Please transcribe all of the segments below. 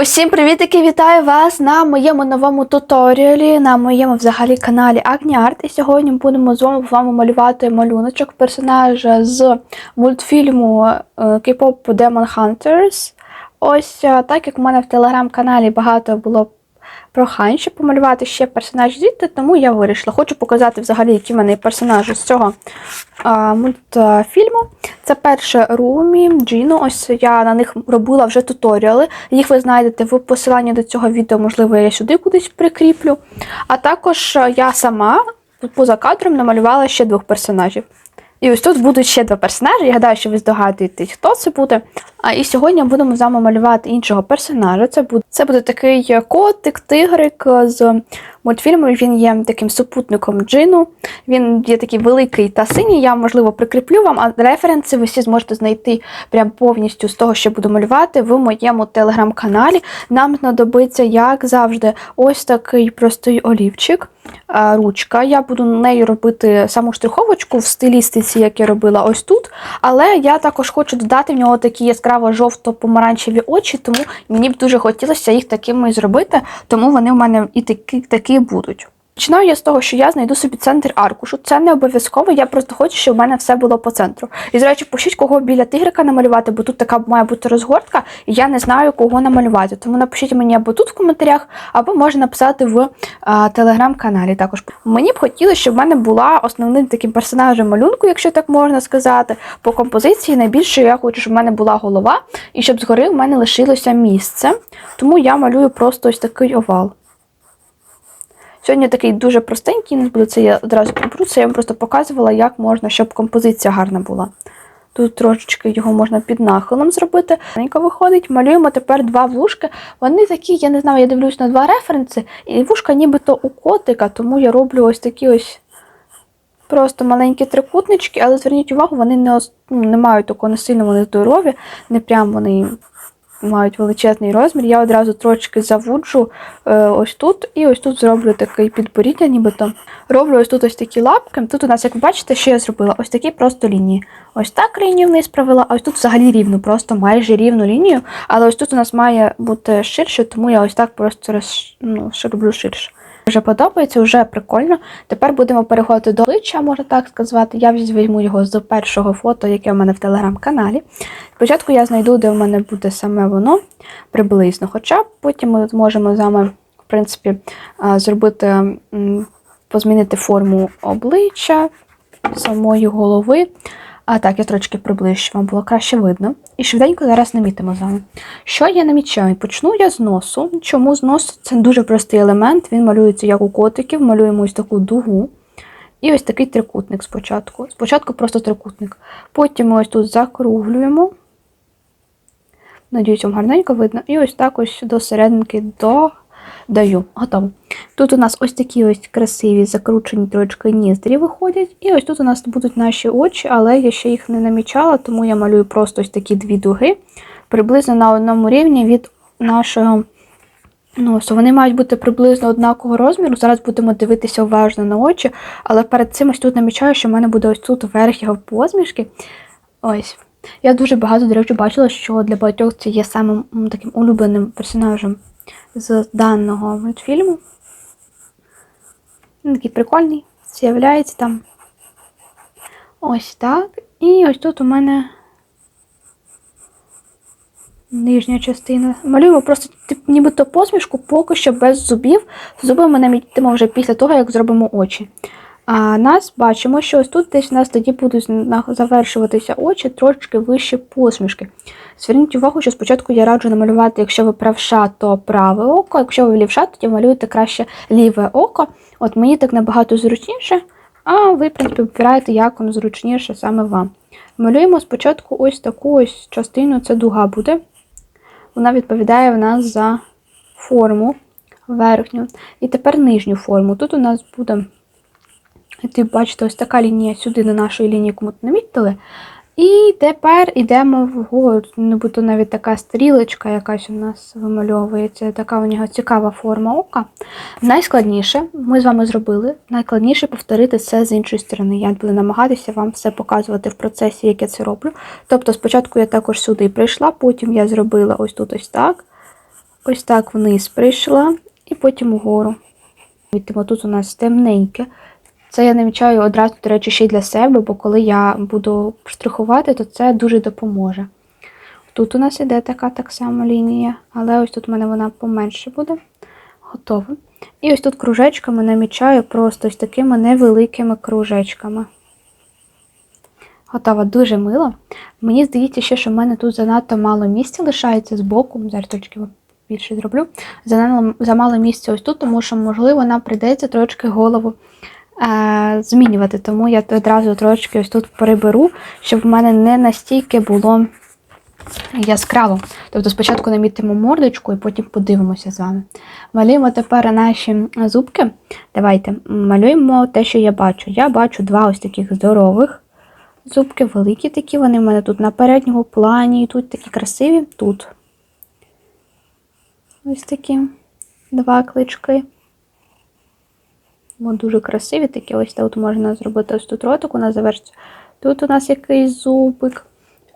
Усім привітики! Вітаю вас на моєму новому туторіалі, на моєму взагалі каналі Агніарт. І сьогодні будемо з вами, вами малювати малюночок персонажа з мультфільму е, K-pop Demon Hunters. Ось е, так як в мене в телеграм-каналі багато було прохань, щоб помалювати ще персонаж звідти, тому я вирішила. Хочу показати взагалі, які в мене персонажі з цього а, мультфільму. Це перше Румі, Джіну. Ось я на них робила вже туторіали. Їх ви знайдете в посиланні до цього відео, можливо, я сюди кудись прикріплю. А також я сама поза кадром намалювала ще двох персонажів. І ось тут будуть ще два персонажі. Я гадаю, що ви здогадуєтесь, хто це буде. А і сьогодні будемо з вами малювати іншого персонажа. Це буде це буде такий котик, тигрик з мультфільму. Він є таким супутником Джину. Він є такий великий та синій. Я, можливо, прикріплю вам, а референси ви всі зможете знайти прям повністю з того, що буду малювати в моєму телеграм-каналі. Нам знадобиться, як завжди, ось такий простий олівчик. Ручка. Я буду нею робити саму штриховочку в стилістиці, як я робила ось тут. Але я також хочу додати в нього такі яскраво жовто-помаранчеві очі, тому мені б дуже хотілося їх такими зробити, тому вони в мене і такі, такі будуть. Починаю я з того, що я знайду собі центр аркушу. Це не обов'язково, я просто хочу, щоб в мене все було по центру. І, до речі, пишіть, кого біля тигрика намалювати, бо тут така має бути розгортка, і я не знаю, кого намалювати. Тому напишіть мені або тут в коментарях, або можна написати в телеграм-каналі. Також мені б хотілося, щоб в мене була основним таким персонажем малюнку, якщо так можна сказати. По композиції найбільше я хочу, щоб в мене була голова, і щоб згори в мене лишилося місце. Тому я малюю просто ось такий овал. Сьогодні такий дуже простенький, не буду це я одразу приберу, це я вам просто показувала, як можна, щоб композиція гарна була. Тут трошечки його можна під нахилом зробити. Гарненько виходить. Малюємо тепер два вушки. Вони такі, я не знаю, я дивлюсь на два референси, і вушка нібито у котика, тому я роблю ось такі ось просто маленькі трикутнички, але зверніть увагу, вони не ну, не мають такого не сильно вони здорові, не прям вони мають величезний розмір. Я одразу трошки завуджу е, ось тут і ось тут зроблю такий підборіддя, нібито. Роблю ось тут ось такі лапки. Тут у нас, як ви бачите, що я зробила? Ось такі просто лінії. Ось так лінію вниз провела, а ось тут взагалі рівну, просто майже рівну лінію. Але ось тут у нас має бути ширше, тому я ось так просто роз, ну, роблю ширше. Вже подобається, вже прикольно. Тепер будемо переходити до обличчя, можна так сказати. Я візьму його з першого фото, яке в мене в телеграм-каналі. Спочатку я знайду, де в мене буде саме воно приблизно. Хоча потім ми можемо з вами, в принципі, зробити, позмінити форму обличчя, самої голови. А так, я трошки приближу, вам було краще видно. І швиденько зараз намітимо з вами. Що я намічаю? Почну я з носу. Чому з носу? Це дуже простий елемент, він малюється як у котиків, малюємо ось таку дугу. І ось такий трикутник спочатку. Спочатку просто трикутник. Потім ми ось тут закруглюємо. Надіюсь, вам гарненько видно. І ось так ось до серединки додаю. Готово. Тут у нас ось такі ось красиві закручені трошки ніздрі виходять. І ось тут у нас будуть наші очі, але я ще їх не намічала, тому я малюю просто ось такі дві дуги, приблизно на одному рівні від нашого носу. Вони мають бути приблизно однакового розміру. Зараз будемо дивитися уважно на очі, але перед цим ось тут намічаю, що в мене буде ось тут верх його посмішки. Ось. Я дуже багато, до речі, бачила, що для багатьох це є самим таким улюбленим персонажем з даного мультфільму. Він такий прикольний, з'являється там ось так. І ось тут у мене нижня частина. Малюємо просто нібито посмішку, поки що без зубів. Зуби ми намітимо вже після того, як зробимо очі. А нас бачимо, що ось тут десь у нас тоді будуть завершуватися очі трошки вище посмішки. Зверніть увагу, що спочатку я раджу намалювати, якщо ви правша, то праве око, якщо ви лівша, тоді малюєте краще ліве око. От мені так набагато зручніше, а ви, в принципі, вибираєте, як воно зручніше саме вам. Малюємо спочатку ось таку ось частину, це дуга буде. Вона відповідає в нас за форму верхню. І тепер нижню форму. Тут у нас буде. І бачите, ось така лінія сюди на нашої лінії кому намітили. І тепер йдемо вгору. Нібито навіть така стрілочка якась у нас вимальовується. Така у нього цікава форма ока. Найскладніше ми з вами зробили. Найскладніше повторити це з іншої сторони. Я буду намагатися вам все показувати в процесі, як я це роблю. Тобто, спочатку я також сюди прийшла, потім я зробила ось тут ось так. ось так вниз прийшла і потім. Відтимо тут у нас темненьке. Це я намічаю одразу, до речі, ще й для себе, бо коли я буду штрихувати, то це дуже допоможе. Тут у нас іде така так само лінія, але ось тут у мене вона поменше буде. Готово. І ось тут кружечками намічаю просто ось такими невеликими кружечками. Готово, дуже мило. Мені здається, ще, що в мене тут занадто мало місця лишається з боку. Зараз точки більше зроблю. Замало, замало місця ось тут, тому що, можливо, нам прийдеться трошки голову змінювати. Тому я одразу трошки ось тут приберу, щоб в мене не настільки було яскраво. Тобто спочатку намітимо мордочку і потім подивимося з вами. Малюємо тепер наші зубки. Давайте малюємо те, що я бачу. Я бачу два ось таких здорових зубки, великі такі. Вони в мене тут на передньому плані, і тут такі красиві. Тут ось такі два клички. О, дуже красиві такі. Ось тут можна зробити ось тут ротик у нас завершиться. Тут у нас якийсь зубик.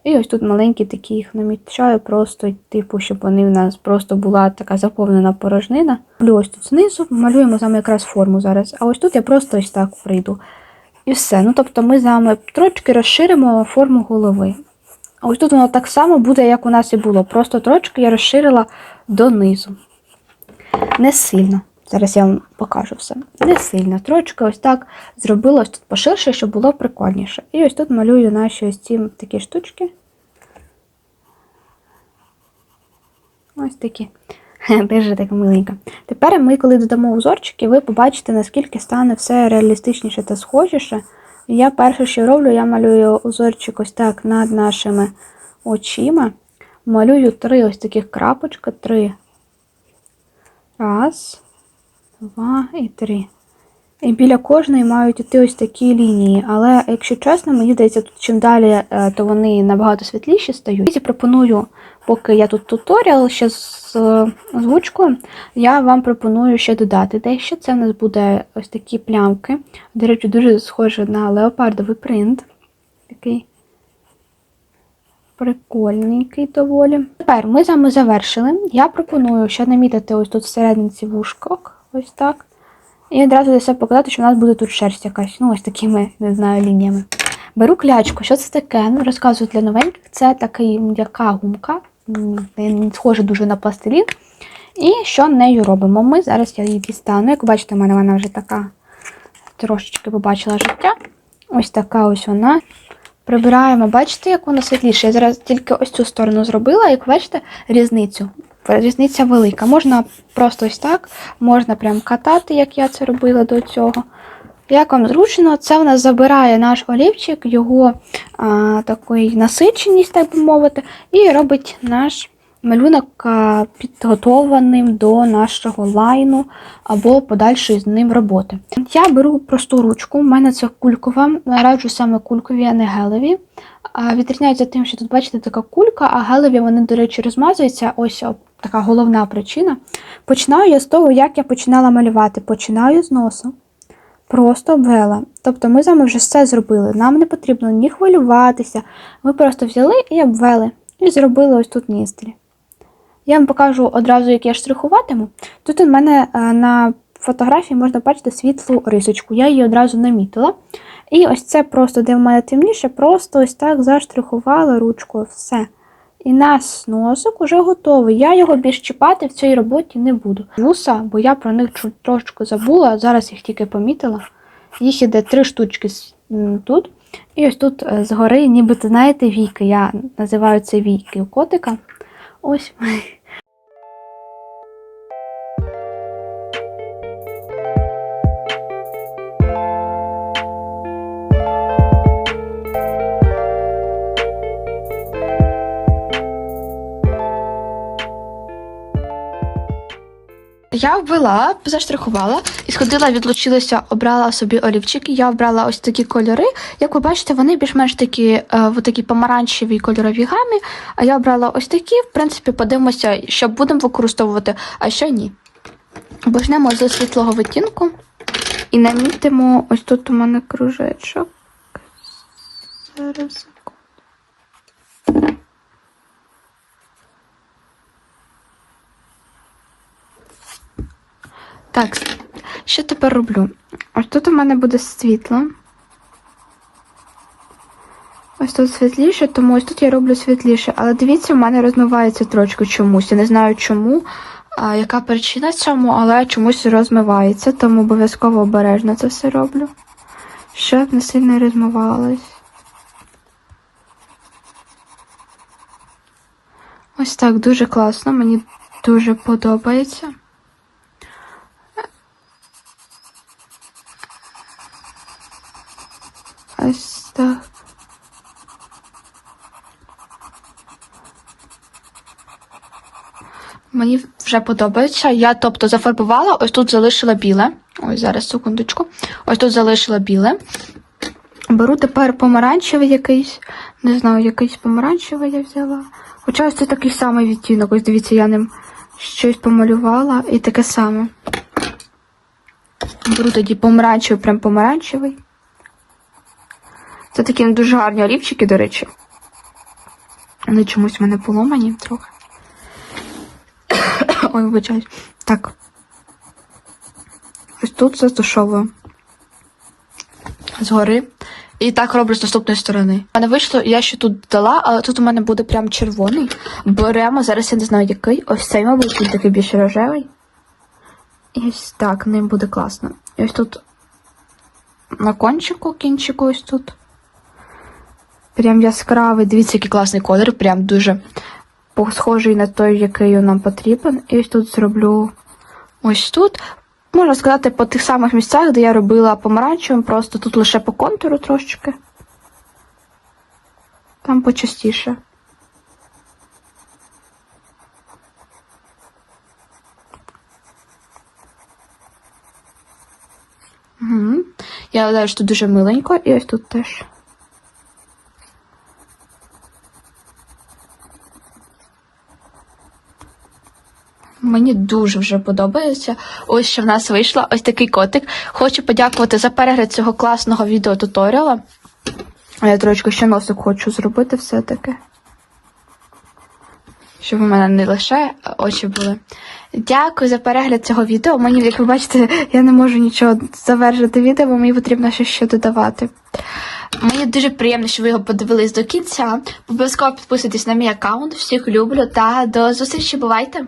І ось тут маленькі такі їх намічаю, просто, типу, щоб вони в нас просто була така заповнена порожнина. Малюю ось тут знизу, малюємо з вами якраз форму зараз. А ось тут я просто ось так прийду. І все. Ну, тобто ми з вами трошки розширимо форму голови. А ось тут воно так само буде, як у нас і було. Просто трошки я розширила донизу. Не сильно. Зараз я вам покажу все. Не сильно. Трошки ось так зробила ось тут поширше, щоб було прикольніше. І ось тут малюю наші ось ці такі штучки. Ось такі. Дуже так миленько. Тепер ми, коли додамо узорчики, ви побачите, наскільки стане все реалістичніше та схожіше. Я перше, що роблю, я малюю узорчик ось так над нашими очима. Малюю три ось таких крапочка. Три. Раз, два і три. І біля кожної мають іти ось такі лінії. Але, якщо чесно, мені здається, тут чим далі, е, то вони набагато світліші стають. Я пропоную, поки я тут туторіал ще з озвучкою, я вам пропоную ще додати дещо. Це в нас буде ось такі плямки. До речі, дуже схоже на леопардовий принт. Такий прикольненький доволі. Тепер ми з вами завершили. Я пропоную ще намітити ось тут всередині вушкок. Ось так. І одразу для себе показати, що у нас буде тут шерсть якась, ну ось такими, не знаю, лініями. Беру клячку. Що це таке? Ну, Розказую для новеньких. Це така м'яка гумка, схожа дуже на пластилін. І що нею робимо? Ми зараз я її дістану. Як бачите, в мене вона вже така трошечки побачила життя. Ось така ось вона. Прибираємо, бачите, як вона світліша. Я зараз тільки ось цю сторону зробила, як бачите, різницю. Різниця велика. Можна просто ось так, можна прям катати, як я це робила до цього. Як вам зручно, це в нас забирає наш олівчик, його а, такої насиченість, так би мовити, і робить наш малюнок а, підготованим до нашого лайну або подальшої з ним роботи. Я беру просту ручку, у мене це кулькова, раджу саме кулькові, а не гелеві. Відрізняються тим, що тут, бачите, така кулька, а гелеві вони, до речі, розмазуються. Ось така головна причина. Починаю я з того, як я починала малювати. Починаю з носу. Просто обвела. Тобто ми з вами вже все зробили. Нам не потрібно ні хвилюватися. Ми просто взяли і обвели. І зробили ось тут ністрі. Я вам покажу одразу, як я штрихуватиму. Тут у мене е, на фотографії можна бачити світлу рисочку. Я її одразу намітила. І ось це просто, де в мене темніше, просто ось так заштрихувала ручкою. Все. І наш носик уже готовий. Я його більш чіпати в цій роботі не буду. Вуса, бо я про них трошечку забула, зараз їх тільки помітила. Їх іде три штучки тут. І ось тут е, згори, нібито, знаєте, війки. Я називаю це війки у котика. Ось. Я ввела, заштрихувала і сходила, відлучилася, обрала собі олівчики. Я обрала ось такі кольори. Як ви бачите, вони більш-менш такі, е, в такі помаранчеві кольорові гамі. А я обрала ось такі. В принципі, подивимося, що будемо використовувати, а що ні. Почнемо з світлого відтінку і намітимо ось тут у мене кружечок. Зараз. Так, що тепер роблю? Ось тут у мене буде світло. Ось тут світліше, тому ось тут я роблю світліше. Але дивіться, у мене розмивається трошки чомусь. Я не знаю чому, а, яка причина цьому, але чомусь розмивається, тому обов'язково обережно це все роблю. Щоб не сильно розмивалось. Ось так дуже класно, мені дуже подобається. Ось так. Мені вже подобається. Я, тобто, зафарбувала, ось тут залишила біле. Ось зараз, секундочку. Ось тут залишила біле. Беру тепер помаранчевий якийсь. Не знаю, якийсь помаранчевий я взяла. Хоча ось це такий самий відтінок. Ось дивіться, я ним щось помалювала і таке саме. Беру тоді помаранчевий, прям помаранчевий. Це такі дуже гарні олівчики, до речі. Вони чомусь в мене поломані трохи. Ой, вибачаюсь. Так. Ось тут застушовую. Згори. І так роблю з наступної сторони. У мене вийшло, я ще тут дала, але тут у мене буде прям червоний. Беремо, зараз я не знаю який. Ось цей, мабуть, він такий більш рожевий. І ось так, ним буде класно. І ось тут на кончику, кінчику, ось тут. Прям яскравий. Дивіться, який класний колір, прям дуже схожий на той, який нам потрібен. І ось тут зроблю ось тут. Можна сказати, по тих самих місцях, де я робила помаранчевим, просто тут лише по контуру трошечки. Там почастіше. Угу. Я гадаю, що тут дуже миленько, і ось тут теж. Мені дуже вже подобається. Ось що в нас вийшло. Ось такий котик. Хочу подякувати за перегляд цього класного відеотуторіала. Я трошки ще носик хочу зробити все-таки. Щоб у мене не лише очі були. Дякую за перегляд цього відео. Мені, як ви бачите, я не можу нічого завершити відео, бо мені потрібно ще що додавати. Мені дуже приємно, що ви його подивились до кінця. Обов'язково підписуйтесь на мій аккаунт. Всіх люблю та до зустрічі. Бувайте!